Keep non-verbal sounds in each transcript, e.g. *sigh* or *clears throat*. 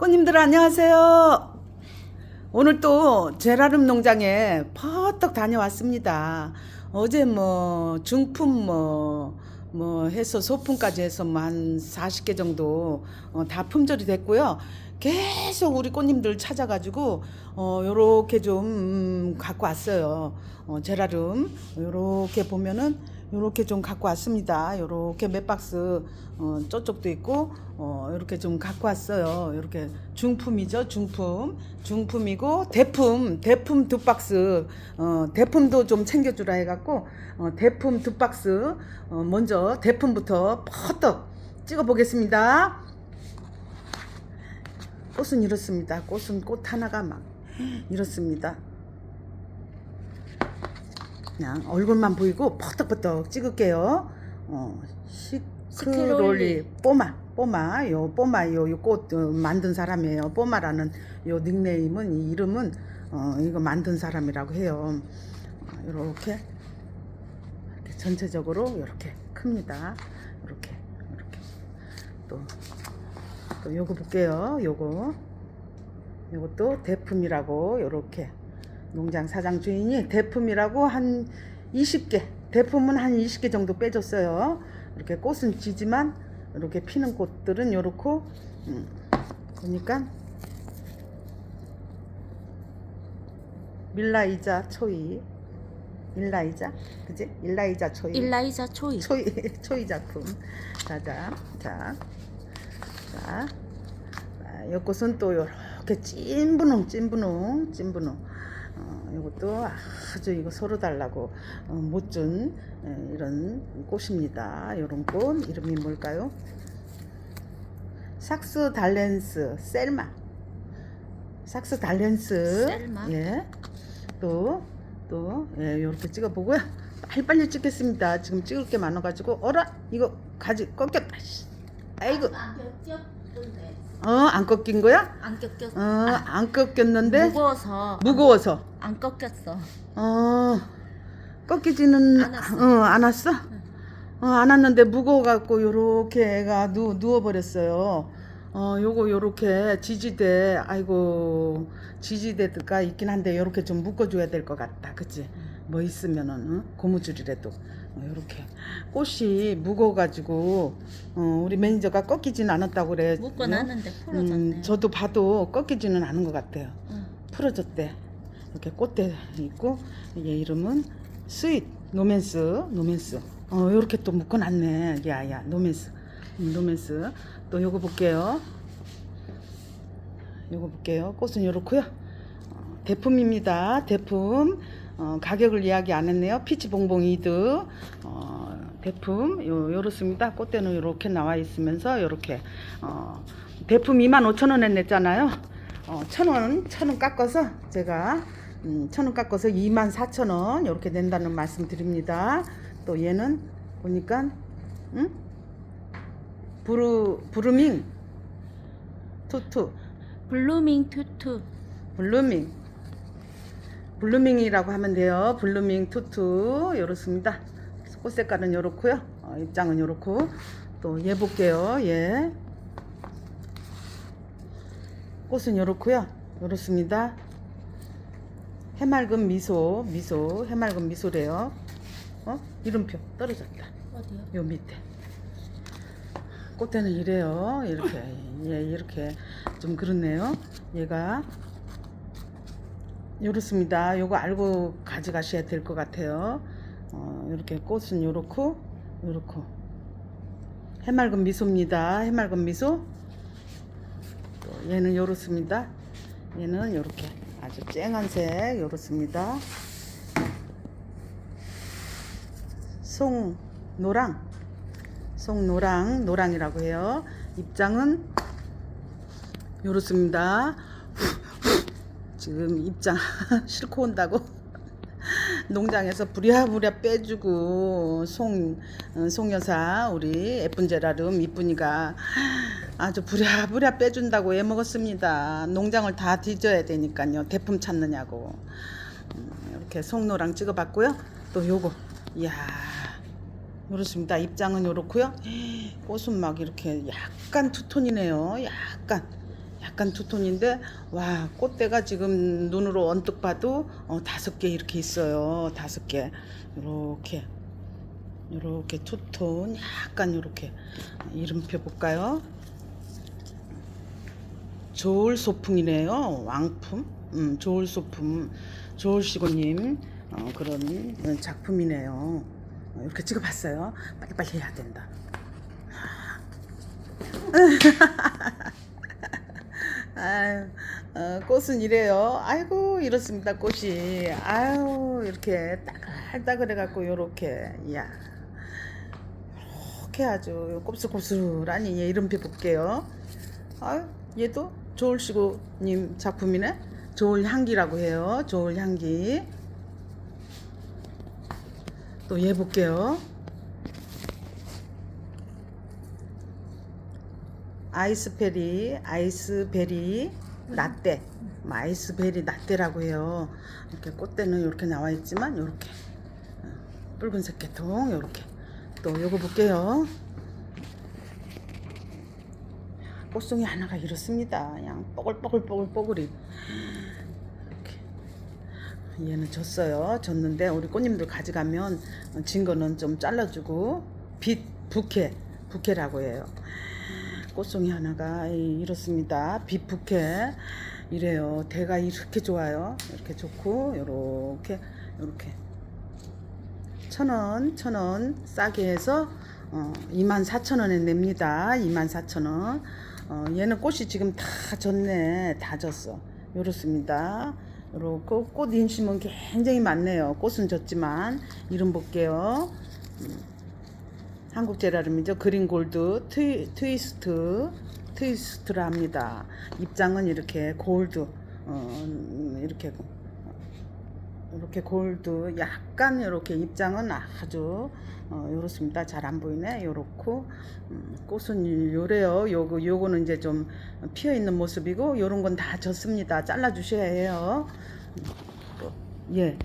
꽃님들 안녕하세요. 오늘 또 제라름 농장에 퍼뜩 다녀왔습니다. 어제 뭐 중품 뭐, 뭐 해서 소품까지 해서 뭐 한 40개 정도 어, 다 품절이 됐고요. 계속 우리 꽃님들 찾아가지고 어 요렇게 좀 음, 갖고 왔어요. 어 제라름 요렇게 보면은 요렇게 좀 갖고 왔습니다. 요렇게 몇 박스 어 저쪽도 있고 어 요렇게 좀 갖고 왔어요. 요렇게 중품이죠. 중품. 중품이고 대품 대품 두 박스 어 대품도 좀 챙겨 주라 해 갖고 어 대품 두 박스 어 먼저 대품부터 퍼떡 찍어 보겠습니다. 꽃은 이렇습니다. 꽃은 꽃 하나가 막 이렇습니다. 그냥 얼굴만 보이고 퍼떡퍼떡 찍을게요. 어, 시크롤리 뽀마 뽀마 요 뽀마 요꽃 어, 만든 사람이에요. 뽀마라는 요 닉네임은 이 이름은 어, 이거 만든 사람이라고 해요. 어, 이렇게 이렇게 전체적으로 이렇게 큽니다. 이렇게 이렇게 또 또 요거 볼게요. 요거 요것도 대품이라고 요렇게 농장 사장 주인이 대품이라고 한 20개 대품은 한 20개 정도 빼줬어요. 이렇게 꽃은 지지만 이렇게 피는 꽃들은 요렇고 음, 그러니까 밀라이자 초이 일라이자 그지 일라이자 초이 일라이자 초이 초이 *laughs* 초이 작품 자자 자. 자, 자, 요 꽃은 또 요렇게 찐분홍, 찐분홍, 찐분홍. 어, 요것도 아주 이거 서로 달라고 어, 못준 에, 이런 꽃입니다. 요런 꽃 이름이 뭘까요? 삭스 달렌스 셀마. 삭스 달렌스. 셀마. 예. 또, 또, 예, 요렇게 찍어 보고요. 빨리빨리 찍겠습니다. 지금 찍을 게 많아 가지고, 어라? 이거 가지 꺾였다. 씨. 아이고. 안 꺾였던데 어, 안 꺾인 거야? 안 꺾였어 어, 안 꺾였는데 무거워서 무거워서. 안 꺾였어 어, 꺾이지는 안 왔어. 어, 안 왔어? 어, 안 왔는데 무거워갖고 요렇게 애가 누, 누워버렸어요. 어, 요거 요렇게 지지대, 아이고, 지지대가 있긴 한데 요렇게 좀 묶어줘야 될 것 같다. 그치? 뭐 있으면은, 응? 고무줄이라도. 어, 요렇게. 꽃이 무거워가지고, 어, 우리 매니저가 꺾이지는 않았다고 그래. 묶어놨는데 풀어졌네 음, 저도 봐도 꺾이지는 않은 것 같아요. 응. 풀어졌대. 이렇게 꽃대 있고 얘 이름은 스윗 노맨스 노맨스. 어 이렇게 또 묶어놨네. 야야 노맨스 음, 노맨스. 또 요거 볼게요. 요거 볼게요. 꽃은 요렇고요. 어, 대품입니다. 대품. 어, 가격을 이야기 안 했네요. 피치 봉봉 이드. 어, 대품 요 요렇습니다. 꽃대는 요렇게 나와 있으면서 요렇게 어, 대품 25,000원에 냈잖아요. 어, 1,000원, 1,000원 깎아서 제가 음, 1,000원 깎아서 24,000원 이렇게 낸다는 말씀 드립니다. 또 얘는 보니까 응? 부르 부르밍 투투 블루밍 투투 블루밍 블루밍이라고 하면 돼요. 블루밍 투투 요렇습니다. 꽃 색깔은 요렇고요. 어, 입장은 요렇고 또 얘 볼게요. 얘 꽃은 요렇고요. 요렇습니다. 해맑은 미소 미소 해맑은 미소래요. 어? 이름표 떨어졌다. 어디요? 요 밑에 꽃대는 이래요 이렇게 예 이렇게 좀 그렇네요 얘가 요렇습니다. 요거 알고 가져가셔야 될 것 같아요. 어 이렇게 꽃은 요렇고 요렇고. 해맑은 미소입니다. 해맑은 미소. 또 얘는 요렇습니다. 얘는 요렇게 아주 쨍한 색 요렇습니다. 송노랑. 송노랑 노랑이라고 해요. 입장은 요렇습니다. 지금 입장 *laughs* 싣고 온다고 *laughs* 농장에서 부랴부랴 빼주고 송 어, 송여사 우리 예쁜 제라름 이쁜이가 아주 부랴부랴 빼준다고 애먹었습니다. 농장을 다 뒤져야 되니까요. 대품 찾느냐고 음, 이렇게 송노랑 찍어봤고요. 또 요거 이야 그렇습니다. 입장은 요렇고요. *gasps* 꽃은 막 이렇게 약간 투톤이네요. 약간 약간 두톤인데 와 꽃대가 지금 눈으로 언뜻 봐도 어, 다섯 개 이렇게 있어요. 다섯 개 이렇게 이렇게 투톤 약간 이렇게 이름표 볼까요? 조을 소풍이네요. 왕품. 음, 조을 소품. 조을 시고님 어, 그런 작품이네요. 어, 이렇게 찍어봤어요. 빨리빨리 해야 된다. *laughs* 아유, 어, 꽃은 이래요. 아이고 이렇습니다. 꽃이. 아유 이렇게 따글따글해갖고 요렇게. 이야. 이렇게 아주 곱슬곱슬하니 얘 이름표 볼게요. 아유 얘도 조울시고님 작품이네. 조울 향기라고 해요. 조울 향기. 또 얘 볼게요. 아이스베리, 아이스베리 라떼, 뭐 아이스베리 라떼라고 해요. 이렇게 꽃대는 이렇게 나와 있지만 이렇게 붉은색 계통 이렇게 또 요거 볼게요. 꽃송이 하나가 이렇습니다. 그냥 뽀글뽀글뽀글뽀글이 이렇게 얘는 졌어요. 졌는데 우리 꽃님들 가져가면 진 거는 좀 잘라주고 빛 부케 부케라고 해요. 꽃송이 하나가 이- 이렇습니다. 빛 부케 이래요. 대가 이렇게 좋아요. 이렇게 좋고 요렇게 요렇게 천원 천원 싸게 해서 어, 24,000원에 냅니다. 24,000원. 어, 얘는 꽃이 지금 다 졌네. 다 졌어. 요렇습니다. 요렇고 꽃 인심은 굉장히 많네요. 꽃은 졌지만 이름 볼게요. 음, 한국 제라름이죠. 그린 골드 트위, 트위스트 트위스트라 합니다. 입장은 이렇게 골드 어, 이렇게 이렇게 골드 약간 이렇게 입장은 아주 어, 요렇습니다. 잘 안 보이네. 요렇고 음, 꽃은 요래요. 요거 요거는 이제 좀 피어 있는 모습이고 요런 건 다 졌습니다. 잘라 주셔야 해요. 예.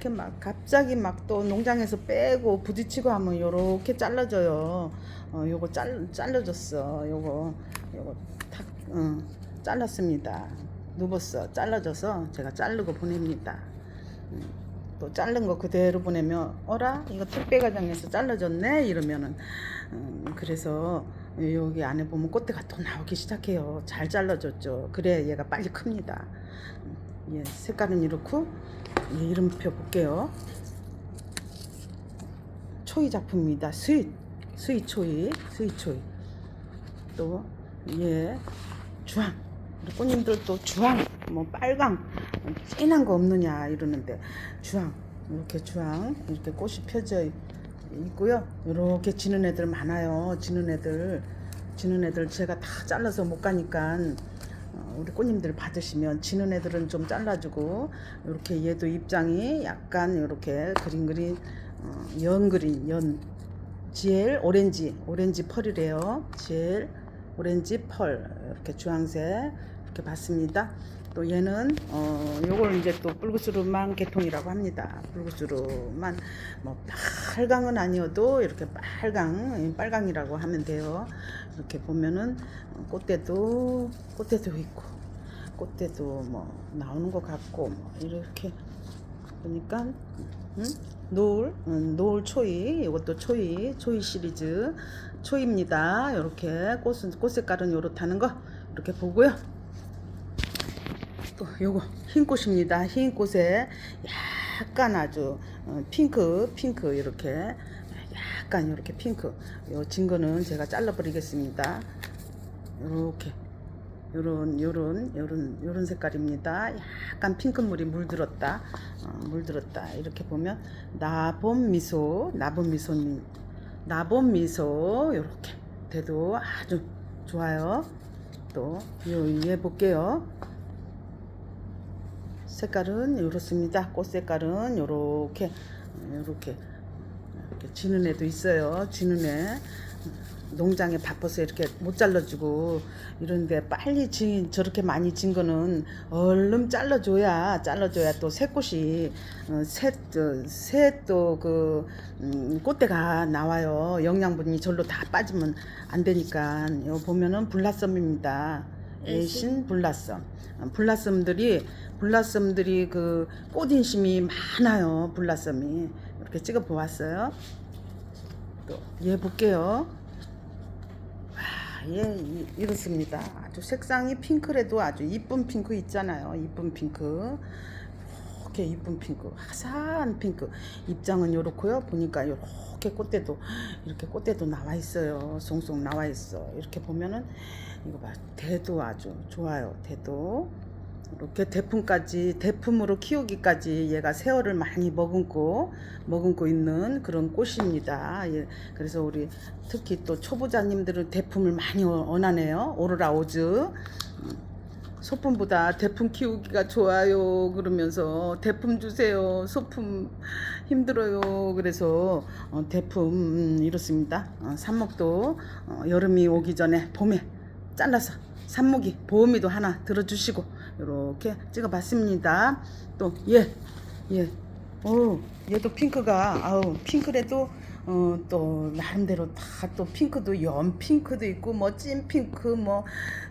이렇게 막 갑자기 막 또 농장에서 빼고 부딪히고 하면 요렇게 잘라져요. 어, 요거 잘 잘라졌어. 요거 요거 탁 어, 잘랐습니다. 누웠어. 잘라져서 제가 자르고 보냅니다. 음, 또 자른 거 그대로 보내면 어라 이거 택배 과장에서 잘라졌네 이러면은 음, 그래서 여기 안에 보면 꽃대가 또 나오기 시작해요. 잘 잘라졌죠. 그래 얘가 빨리 큽니다. 음, 예, 색깔은 이렇고 예, 이름표 볼게요. 초이 작품입니다. 스윗 스윗 초이 스윗 초이 또 예, 주황 우리 꽃님들 또 주황 뭐 빨강 진한 거 없느냐 이러는데 주황 이렇게 주황 이렇게 꽃이 펴져 있고요. 이렇게 지는 애들 많아요. 지는 애들 지는 애들 제가 다 잘라서 못 가니까 어, 우리 꽃님들 받으시면 지는 애들은 좀 잘라주고 이렇게 얘도 입장이 약간 이렇게 그린 그린 어, 연 그린 연 지엘 오렌지 오렌지 펄이래요. 지엘 오렌지 펄 이렇게 주황색 이렇게 봤습니다. 또 얘는 어 요걸 이제 또 붉으스름한 계통이라고 합니다. 붉으스름한 뭐 빨강은 아니어도 이렇게 빨강 빨강이라고 하면 돼요. 이렇게 보면은 어, 꽃대도 꽃대도 있고 꽃대도 뭐 나오는 것 같고 뭐 이렇게 보니까 음? 노을 음, 노을 초이 이것도 초이 초이 시리즈 초입니다. 이렇게 꽃은 꽃 색깔은 요렇다는 거 이렇게 보고요. 또 요거 흰 꽃입니다. 흰 꽃에 약간 아주 어, 핑크 핑크 이렇게 약간 이렇게 핑크 요 진거는 제가 잘라 버리겠습니다. 요렇게 요런 요런 요런 요런 색깔입니다. 약간 핑크물이 물들었다. 어, 물들었다. 이렇게 보면 나봄 미소 나봄 미소님 나봄 미소 요렇게 돼도 아주 좋아요. 또요얘 볼게요. 색깔은 이렇습니다. 꽃 색깔은 요렇게 요렇게 이렇게 지는 애도 있어요. 지는 애 농장에 바빠서 이렇게 못 잘라주고 이런데 빨리 진 저렇게 많이 진 거는 얼른 잘라줘야 잘라줘야 또 새꽃이 어, 새새또그 음, 꽃대가 나와요 영양분이 절로 다 빠지면 안 되니까 요 보면은 불라썸입니다 애신 불라썸 어, 불라썸들이 불라썸들이 그 꽃인심이 많아요 불라썸이 이렇게 찍어 보았어요 또얘 볼게요 아, 예, 이- 이렇습니다. 아주 색상이 핑크래도 아주 이쁜 핑크 있잖아요. 이쁜 핑크. 이렇게 이쁜 핑크. 화사한 핑크. 입장은 요렇고요. 보니까 요렇게 꽃대도 이렇게 꽃대도 나와 있어요. 송송 나와 있어. 이렇게 보면은 이거 봐. 대도 아주 좋아요. 대도. 이렇게 대품까지 대품으로 키우기까지 얘가 세월을 많이 머금고 머금고 있는 그런 꽃입니다. 예, 그래서 우리 특히 또 초보자님들은 대품을 많이 원- 원하네요. 오로라 오즈 음, 소품보다 대품 키우기가 좋아요 그러면서 대품 주세요. 소품 힘들어요. 그래서 어, 대품 음, 이렇습니다. 어, 삽목도 어, 여름이 오기 전에 봄에 잘라서 삽목이 보험이도 하나 들어주시고 이렇게 찍어봤습니다. 또 예, 예, 오, 얘도 핑크가 아우 핑크래도 어, 또 나름대로 다 또 핑크도 연 핑크도 있고 뭐 찐 핑크 뭐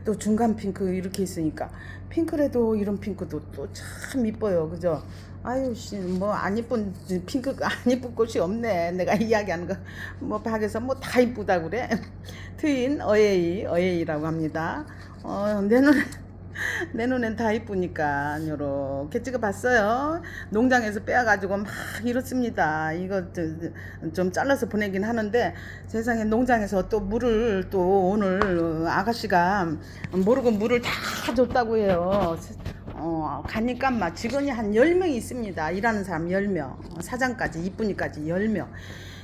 또 중간 핑크 이렇게 있으니까 핑크래도 이런 핑크도 또 참 이뻐요, 그죠? 아유 씨뭐 안 이쁜 핑크가 안 이쁜 꽃이 없네. 내가 이야기하는 거뭐 밖에서 뭐 다 이쁘다 그래. *laughs* 트윈 어예이 어예이라고 합니다. 어, 내 눈에 *laughs* 내 눈엔 다 이쁘니까 요렇게 찍어봤어요. 농장에서 빼와가지고 막 이렇습니다. 이거 좀 잘라서 보내긴 하는데 세상에 농장에서 또 물을 또 오늘 아가씨가 모르고 물을 다 줬다고 해요. 어, 가니까 막 직원이 한 10명이 있습니다. 일하는 사람 10명. 사장까지, 이쁜이까지 10명.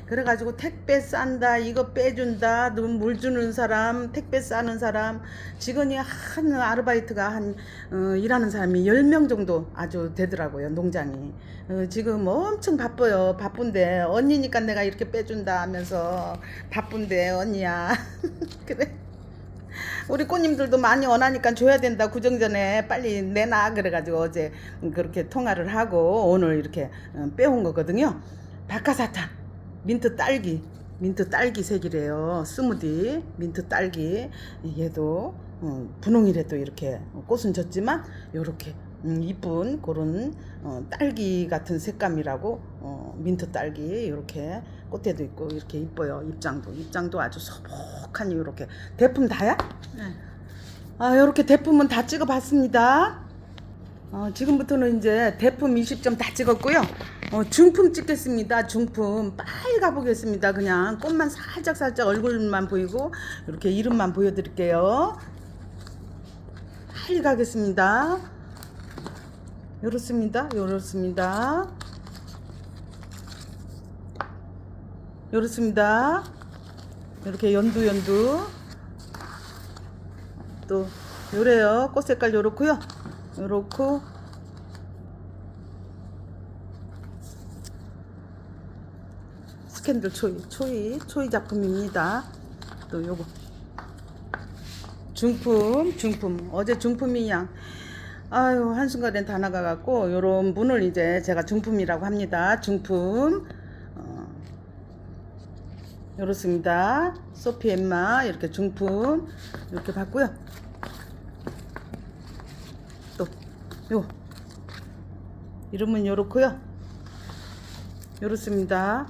그래가지고 택배 싼다, 이거 빼준다, 눈물 주는 사람, 택배 싸는 사람, 직원이 한 아르바이트가 한 어, 일하는 사람이 10명 정도 아주 되더라고요, 농장이. 어, 지금 엄청 바빠요. 바쁜데 언니니까 내가 이렇게 빼준다 하면서 바쁜데 언니야. *laughs* 그래. 우리 꽃님들도 많이 원하니까 줘야 된다 구정 전에 빨리 내놔 그래가지고 어제 그렇게 통화를 하고 오늘 이렇게 어, 빼온 거거든요. 박하사탕, 민트 딸기, 민트 딸기 색이래요. 스무디, 민트 딸기. 얘도 어, 분홍이라도 이렇게 꽃은 졌지만 요렇게 음, 이쁜 그런 어, 딸기 같은 색감이라고 어, 민트 딸기 이렇게 꽃대도 있고 이렇게 이뻐요. 입장도 입장도 아주 소복하니 이렇게 대품 다야? 네. 아, 이렇게 대품은 다 찍어봤습니다. 어, 지금부터는 이제 대품 20점 다 찍었고요. 어, 중품 찍겠습니다. 중품 빨리 가보겠습니다. 그냥 꽃만 살짝 살짝 얼굴만 보이고 이렇게 이름만 보여드릴게요. 빨리 가겠습니다. 요렇습니다. 요렇습니다. 요렇습니다. 이렇게 연두 연두. 또 요래요 꽃 색깔 요렇고요 요렇고 스캔들 초이 초이 초이 작품입니다. 또 요거. 중품 중품. 어제 중품이 양 아유 한순간에 다 나가갖고 요런 분을 이제 제가 중품이라고 합니다. 중품. 어, 요렇습니다. 소피 엠마 이렇게 중품. 이렇게 봤고요 또 요. 이름은 요렇고요. 요렇습니다.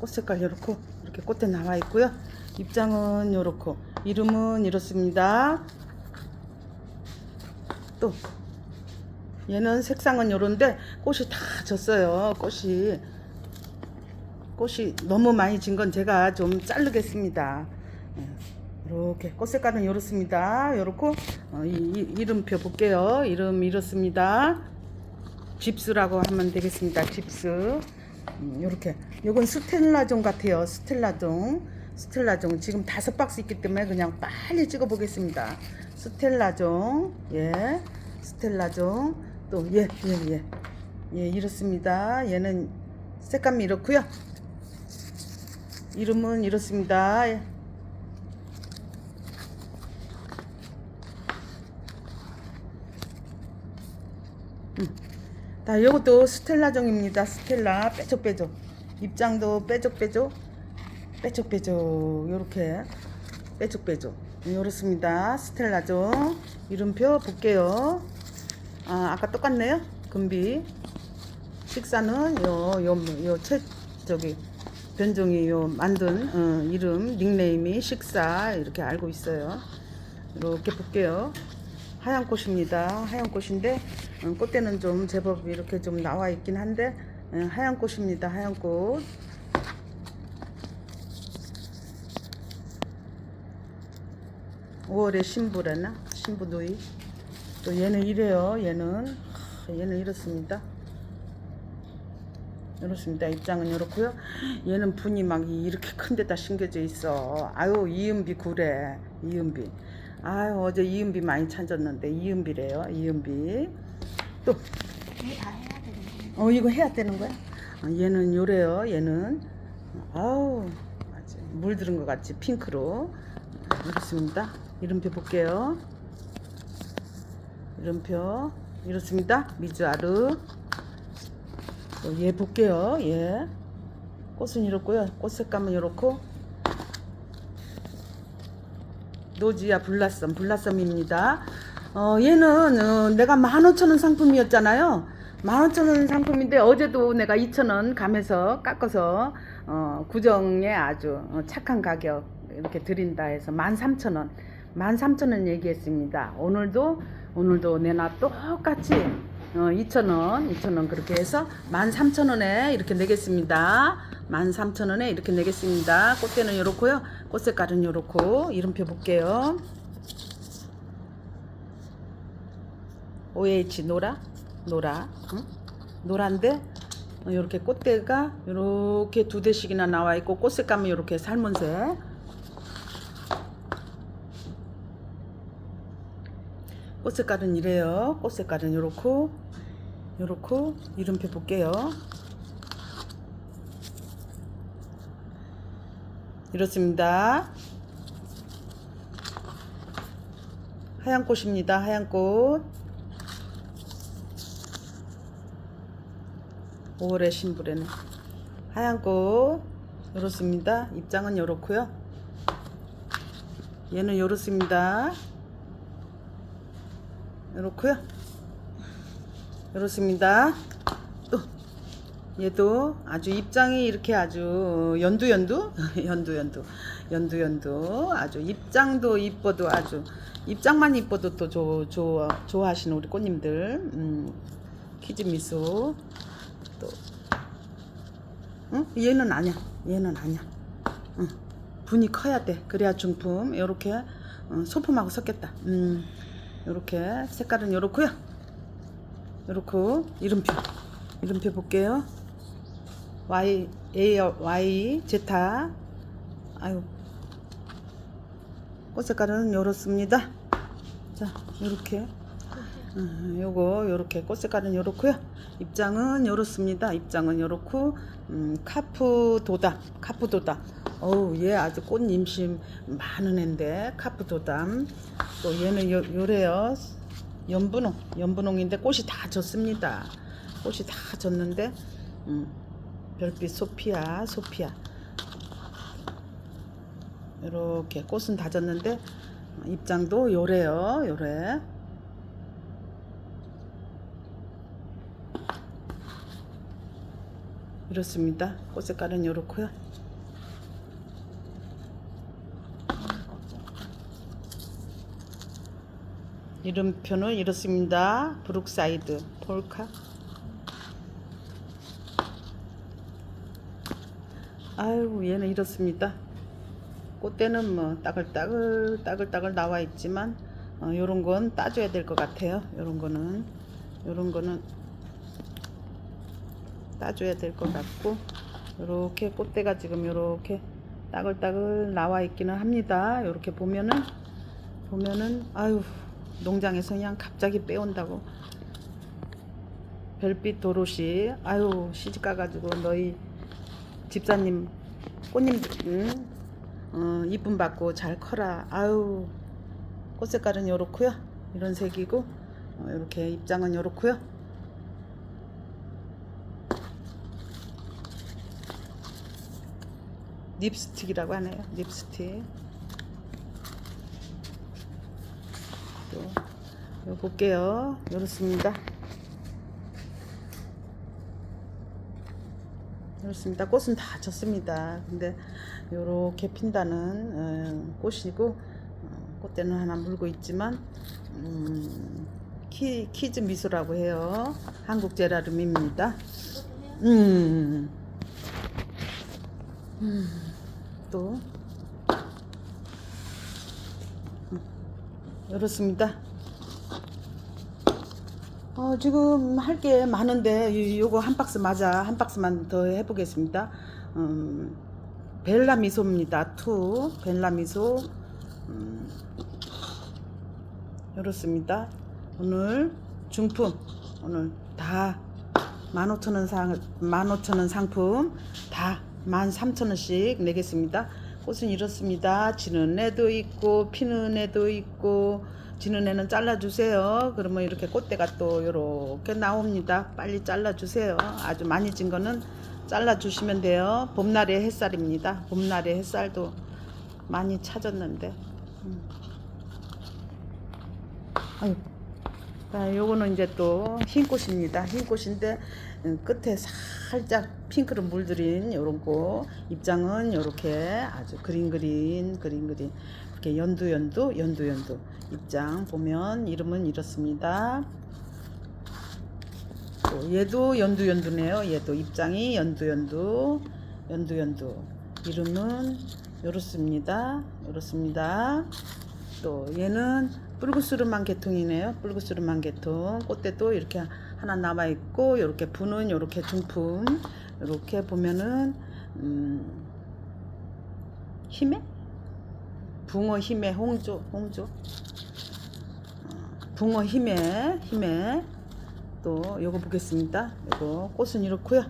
꽃 색깔 요렇고 이렇게 꽃대 나와 있고요. 입장은 요렇고 이름은 이렇습니다. 또 얘는 색상은 요런데 꽃이 다 졌어요. 꽃이. 꽃이 너무 많이 진 건 제가 좀 자르겠습니다. 이렇게 꽃 색깔은 이렇습니다. 이렇고 어, 이, 이, 이름표 볼게요. 이름 이렇습니다. 집스라고 하면 되겠습니다. 집스. 이렇게 요건 스텔라종 같아요. 스텔라종. 스텔라종 지금 다섯 박스 있기 때문에 그냥 빨리 찍어 보겠습니다. 스텔라종. 예. 스텔라종. 또 예, 예, 예. 예, 이렇습니다. 얘는 색감이 이렇고요. 이름은 이렇습니다. 자, 이것도 스텔라 종입니다. 스텔라 빼족빼족. 입장도 빼족빼족. 빼족빼족. 요렇게 빼족빼족. 요렇습니다. 스텔라 종. 이름표 볼게요. 아, 아까 똑같네요. 금비. 식사는 요, 요, 요, 채, 저기, 변종이 요 만든, 어, 이름, 닉네임이 식사. 이렇게 알고 있어요. 이렇게 볼게요. 하얀 꽃입니다. 하얀 꽃인데 어, 꽃대는 좀 제법 이렇게 좀 나와 있긴 한데 어, 하얀 꽃입니다. 하얀 꽃. (5월에) 신부라나? 신부 누이? 또 얘는 이래요 얘는. 하, 얘는 이렇습니다. 이렇습니다. 입장은 이렇고요. 얘는 분이 막 이렇게 큰 데다 심겨져 있어. 아유 이은비 구래 이은비. 아유 어제 이은비 많이 찾았는데 이은비래요 이은비 또 다 해야 되는 거. 어 이거 해야 되는 거야? 아, 얘는 요래요. 얘는 아우 아주 물 들은 것 같지 핑크로 이렇습니다. 이름표 볼게요. 이름표 이렇습니다. 미주아르 또얘 볼게요. 얘 꽃은 이렇고요. 꽃 색감은 이렇고 노지야 블라썸 블라썸입니다. 어, 얘는 어, 내가 15,000원 상품이었잖아요. 15,000원 상품인데 어제도 내가 2,000원 감해서 깎아서 어, 구정에 아주 어, 착한 가격 이렇게 드린다 해서 13,000원 13,000원 얘기했습니다. 오늘도 오늘도 내나 똑같이 어, 2,000원 2,000원 그렇게 해서 13,000원에 이렇게 내겠습니다. 13,000원에 이렇게 내겠습니다. 꽃대는 이렇고요. 꽃 색깔은 이렇고 이름표 볼게요. OH 노라? 노라? 응? 노란데? 이렇게 꽃대가 이렇게 두 대씩이나 나와 있고 꽃 색감은 이렇게 살몬색 꽃 색깔은 이래요. 꽃 색깔은 이렇고 이렇고 이름표 볼게요. 이렇습니다. 하얀 꽃입니다. 하얀 꽃 5월의 신부래는 하얀 꽃 이렇습니다. 입장은 이렇고요. 얘는 이렇습니다. 이렇고요. 이렇습니다. 또 얘도 아주 입장이 이렇게 아주 연두 연두 *laughs* 연두 연두 연두 연두 아주 입장도 이뻐도 아주 입장만 이뻐도 또 조, 조, 좋아하시는 우리 꽃님들 음, 키즈 미소 또 응? 얘는 아니야. 얘는 아니야. 응. 분이 커야 돼. 그래야 중품. 요렇게 어, 소품하고 섞였다. 음. 요렇게 색깔은 요렇고요. 요렇고 이름표. 이름표 볼게요. Y A Y 제타. 아유. 꽃 색깔은 요렇습니다. 자, 요렇게 음, 요거 요렇게 꽃 색깔은 요렇고요. 입장은 요렇습니다. 입장은 요렇고 음, 카프 도담, 카프 도담. 어우, 얘 아주 꽃 임심 많은 앤데 카프 도담. 또 얘는 요, 요래요. 연분홍, 연분홍인데 꽃이 다 졌습니다. 꽃이 다 졌는데 음, 별빛 소피아, 소피아. 이렇게 꽃은 다 졌는데 입장도 요래요, 요래. 이렇습니다. 꽃 색깔은 이렇고요. 이름표는 이렇습니다. 브룩사이드 폴카. 아유 얘는 이렇습니다. 꽃대는 뭐 따글따글 따글따글 나와 있지만 어, 요런 건 따줘야 될 것 같아요. 요런 거는 요런 거는 따줘야 될 것 같고 이렇게 꽃대가 지금 이렇게 따글따글 나와 있기는 합니다. 이렇게 보면은 보면은 아유 농장에서 그냥 갑자기 빼온다고 별빛 도로시 아유 시집 가 가지고 너희 집사님 꽃님들 어, 이쁨 받고 잘 커라. 아유 꽃 색깔은 요렇고요. 이런 색이고 어, 이렇게 입장은 요렇고요. 립스틱이라고 하네요. 립스틱. 또, 요 볼게요. 요렇습니다. 그렇습니다. 꽃은 다 졌습니다. 근데 요렇게 핀다는 어, 꽃이고 어, 꽃대는 하나 물고 있지만 음, 키, 키즈 미소라고 해요. 한국 해요? 음. 음. 또 음. 이렇습니다. 어, 지금 할 게 많은데 요- 요거 한 박스 맞아 한 박스만 더 해보겠습니다. 음, 벨라 미소입니다. 투 벨라 미소 음, 이렇습니다. 오늘 중품 오늘 다 15,000원 상 15,000원 상품 다 13,000원씩 내겠습니다. 꽃은 이렇습니다. 지는 애도 있고 피는 애도 있고 지는 애는 잘라 주세요. 그러면 이렇게 꽃대가 또 이렇게 나옵니다. 빨리 잘라 주세요. 아주 많이 진 거는 잘라 주시면 돼요. 봄날의 햇살입니다. 봄날의 햇살도 많이 찾았는데. 음. 아유. 자, 요거는 이제 또 흰 꽃입니다. 흰 꽃인데 음, 끝에 살짝 핑크를 물들인 요런 꽃 입장은 요렇게 아주 그린 그린 그린 그린 이렇게 연두 연두 연두 연두 입장 보면 이름은 이렇습니다. 또 얘도 연두 연두네요. 얘도 입장이 연두 연두 연두 연두 이름은 요렇습니다. 요렇습니다. 또 얘는 뿔구스름한 계통이네요. 뿔구스름한 계통. 꽃대도 이렇게 하나 남아 있고 이렇게 부는 이렇게 중품. 이렇게 보면은 음, 힘에 붕어 힘에 홍조 홍조. 어, 붕어 힘에 힘에 또 요거 보겠습니다. 요거 꽃은 이렇고요.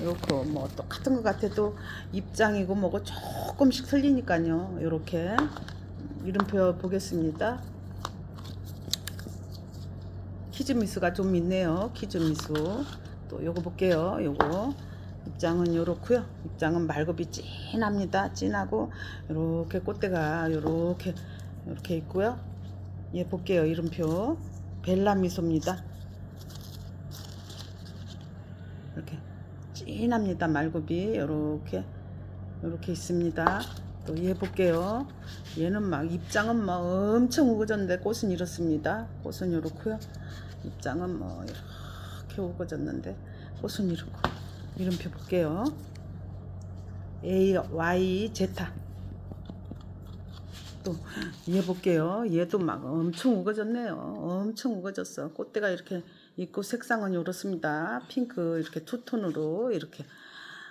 요렇고 뭐 똑같은 것 같아도 입장이고 뭐고 조금씩 틀리니까요. 요렇게 이름표 보겠습니다. 키즈미스가 좀 있네요. 키즈미스. 또 요거 볼게요. 요거 입장은 요렇고요. 입장은 말굽이 진합니다. 진하고 요렇게 꽃대가 요렇게 요렇게 있고요. 얘 볼게요. 이름표 벨라미소입니다. 이렇게 진합니다. 말굽이 요렇게 요렇게 있습니다. 또얘 볼게요. 얘는 막 입장은 막 엄청 우거졌는데 꽃은 이렇습니다. 꽃은 이렇고요. 입장은 뭐 이렇게 우거졌는데 꽃은 이렇고 이름표 볼게요. A Y 제타 또얘 볼게요. 얘도 막 엄청 우거졌네요. 엄청 우거졌어. 꽃대가 이렇게 있고 색상은 이렇습니다. 핑크 이렇게 투톤으로 이렇게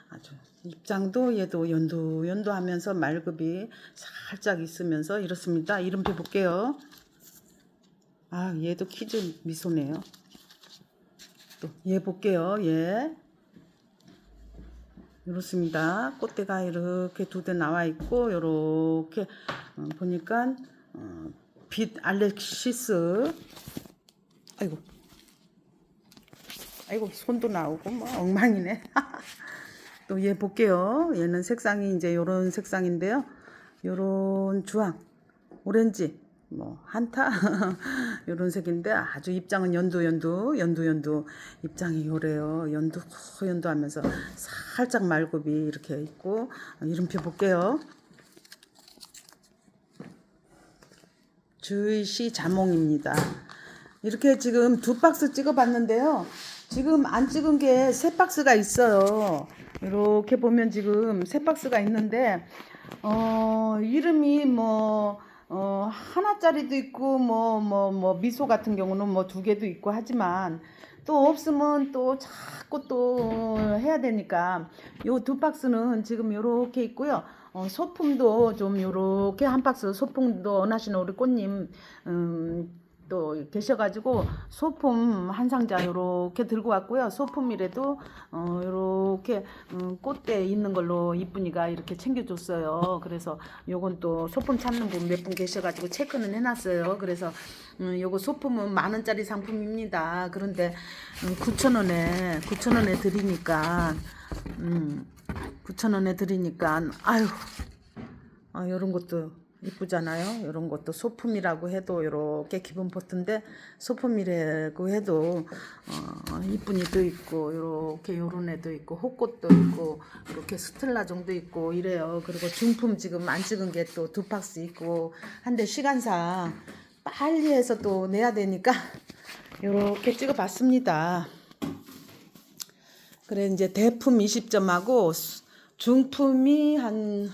아주 입장도 얘도 연두 연두하면서 말급이 살짝 있으면서 이렇습니다. 이름표 볼게요. 아 얘도 키즈 미소네요. 또 얘 볼게요. 얘 이렇습니다. 꽃대가 이렇게 두 대 나와 있고 이렇게 어, 보니까 어, 빛 알렉시스 아이고 아이고 손도 나오고 뭐 엉망이네. *laughs* 또 얘 볼게요. 얘는 색상이 이제 요런 색상인데요. 요런 주황, 오렌지, 뭐 한타 *laughs* 요런 색인데 아주 입장은 연두 연두 연두 연두 입장이 요래요. 연두 연두 하면서 살짝 말굽이 이렇게 있고 이름표 볼게요. 주의시 자몽입니다. 이렇게 지금 두 박스 찍어봤는데요. 지금 안 찍은 게 세 박스가 있어요. 이렇게 보면 지금 세 박스가 있는데 어 이름이 뭐 어, 하나짜리도 있고 뭐뭐 뭐 미소 같은 경우는 뭐 두 개도 있고 하지만 또 없으면 또 자꾸 또 해야 되니까 요 두 박스는 지금 요렇게 있고요. 어, 소품도 좀 요렇게 한 박스 소품도 원하시는 우리 꽃님 음, 또 계셔가지고 소품 한 상자 요렇게 들고 왔고요. 소품이라도 어 요렇게 음, 꽃대 있는 걸로 이쁜이가 이렇게 챙겨줬어요. 그래서 요건 또 소품 찾는 분 몇 분 계셔가지고 체크는 해놨어요. 그래서 음, 요거 소품은 만 원짜리 상품입니다. 그런데 음, 9천 원에 9천 원에 드리니까 음, 9천 원에 드리니까 아유 아, 요런 것도 이쁘잖아요. 요런 것도 소품이라고 해도 요렇게 기본 포트인데 소품이라고 해도 어, 이쁜 이도 있고 요렇게 요런 애도 있고 호꽃도 있고 이렇게 스텔라종도 있고 이래요. 그리고 중품 지금 안 찍은 게 또 두 박스 있고 한데 시간상 빨리 해서 또 내야 되니까 *laughs* 요렇게 찍어봤습니다. 그래 이제 대품 20점하고 중품이 한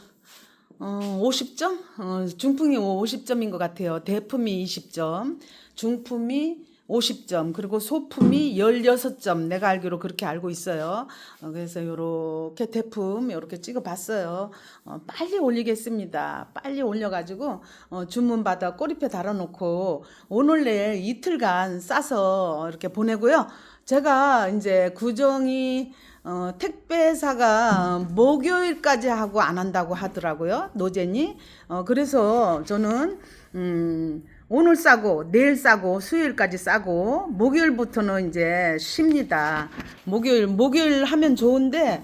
어, 50점? 어, 중품이 50점인 것 같아요. 대품이 20점, 중품이 50점, 그리고 소품이 16점. 내가 알기로 그렇게 알고 있어요. 어, 그래서 요렇게 대품 요렇게 찍어 봤어요. 어, 빨리 올리겠습니다. 빨리 올려가지고 어, 주문 받아 꼬리표 달아놓고 오늘 내일 이틀간 싸서 이렇게 보내고요. 제가 이제 구정이 어, 택배사가 목요일까지 하고 안 한다고 하더라고요. 노젠이. 어, 그래서 저는, 음, 오늘 싸고, 내일 싸고, 수요일까지 싸고, 목요일부터는 이제 쉽니다. 목요일, 목요일 하면 좋은데,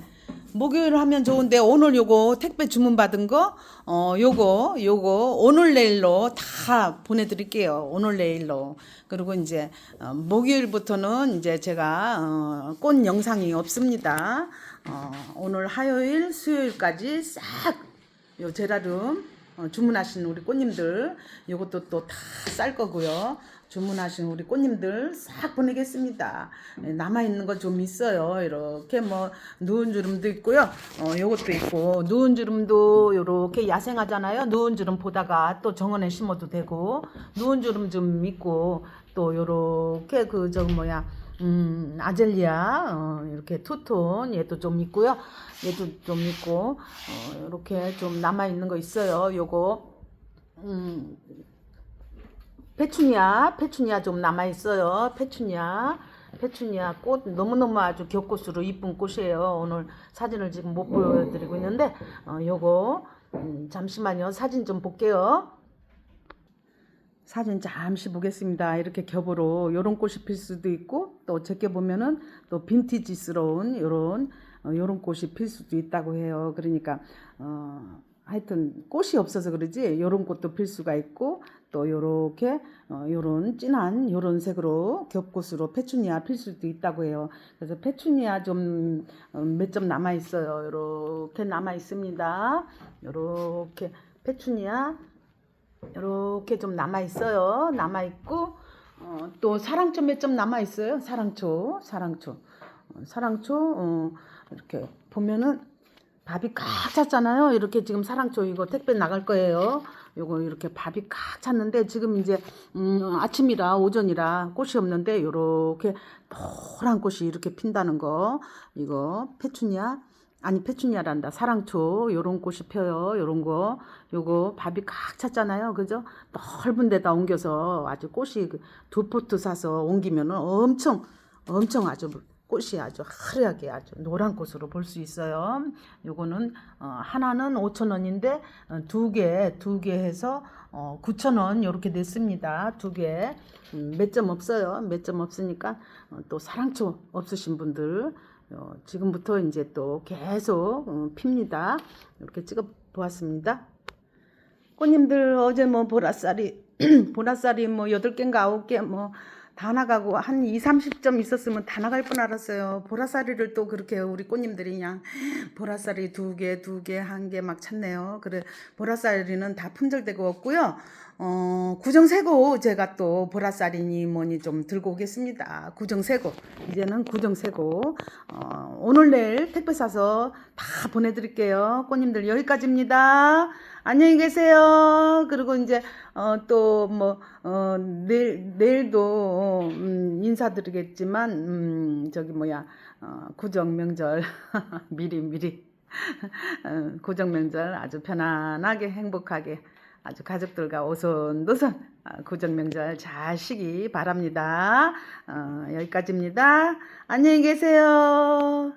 목요일 하면 좋은데 오늘 요거 택배 주문 받은 거 어 요거 요거 오늘 내일로 다 보내 드릴게요. 오늘 내일로. 그리고 이제 어, 목요일부터는 이제 제가 어, 꽃 영상이 없습니다. 어, 오늘 화요일 수요일까지 싹 요 제라름 어, 주문하신 우리 꽃님들 요것도 또 다 쌀 거고요. 주문하신 우리 꽃님들 싹 보내겠습니다. 예, 남아있는 거 좀 있어요. 이렇게 뭐 누운 주름도 있고요. 어, 요것도 있고 누운 주름도 요렇게 야생하잖아요. 누운 주름 보다가 또 정원에 심어도 되고 누운 주름 좀 있고 또 요렇게 그 저 뭐야 음, 아젤리아, 어, 이렇게 투톤, 얘도 좀 있고요. 얘도 좀 있고, 어, 이렇게 좀 남아있는 거 있어요. 요거, 음, 페추니아, 페추니아 좀 남아있어요. 페추니아. 페추니아 꽃 너무너무 아주 겹꽃으로 이쁜 꽃이에요. 오늘 사진을 지금 못 보여드리고 있는데, 어, 요거, 음, 잠시만요. 사진 좀 볼게요. 사진 잠시 보겠습니다. 이렇게 겹으로 요런 꽃이 필 수도 있고 또 제게 보면은 또 빈티지스러운 요런 어, 요런 꽃이 필 수도 있다고 해요. 그러니까 어 하여튼 꽃이 없어서 그러지 요런 꽃도 필 수가 있고 또 요렇게 어 요런 진한 요런 색으로 겹꽃으로 페추니아 필 수도 있다고 해요. 그래서 페추니아 좀 어, 몇점 남아 있어요. 요렇게 남아 있습니다. 요렇게 페추니아 이렇게 좀 남아 있어요. 남아 있고 어, 또 사랑초 몇 점 남아 있어요. 사랑초, 사랑초, 어, 사랑초 어, 이렇게 보면은 밥이 꽉 찼잖아요. 이렇게 지금 사랑초 이거 택배 나갈 거예요. 요거 이렇게 밥이 꽉 찼는데 지금 이제 음, 아침이라 오전이라 꽃이 없는데 요렇게 노란 꽃이 이렇게 핀다는 거. 이거 페추니아? 아니 페추니아란다. 사랑초. 요런 꽃이 펴요. 요런 거. 요거 밥이 꽉 찼잖아요. 그죠? 넓은 데다 옮겨서 아주 꽃이 그두 포트 사서 옮기면은 엄청 엄청 아주 꽃이 아주 화려하게 아주 노란 꽃으로 볼 수 있어요 요거는 어, 하나는 5천 원인데 어, 두 개 두 개 해서 어, 9천 원 요렇게 냈습니다 두개몇 점 없어요 몇 점 없으니까 어, 또 사랑초 없으신 분들 어, 지금부터 이제 또 계속 어, 핍니다. 이렇게 찍어 보았습니다. 꽃님들 어제 뭐 보라쌀이 *clears throat* 보라쌀이 뭐 여덟 개인가 아홉 개뭐 다 나가고 한 2, 30점 있었으면 다 나갈 뻔 알았어요. 보라쌀이를 또 그렇게 우리 꽃님들이 그냥 보라쌀이 두 개, 두 개, 한 개 막 찾네요. 그래 보라쌀이는 다 품절되고 없고요. 어, 구정세고 제가 또 보라쌀이니 뭐니 좀 들고 오겠습니다. 구정세고 이제는 구정세고 어, 오늘 내일 택배 사서 다 보내드릴게요. 꽃님들 여기까지입니다. 안녕히 계세요. 그리고 이제 어, 또뭐 어, 내일 내일도 음, 인사드리겠지만 음, 저기 뭐야 어, 구정 명절 *laughs* 미리 미리 어, 구정 명절 아주 편안하게 행복하게 아주 가족들과 오손도손 아, 구정 명절 잘 쉬기 바랍니다. 어, 여기까지입니다. 안녕히 계세요.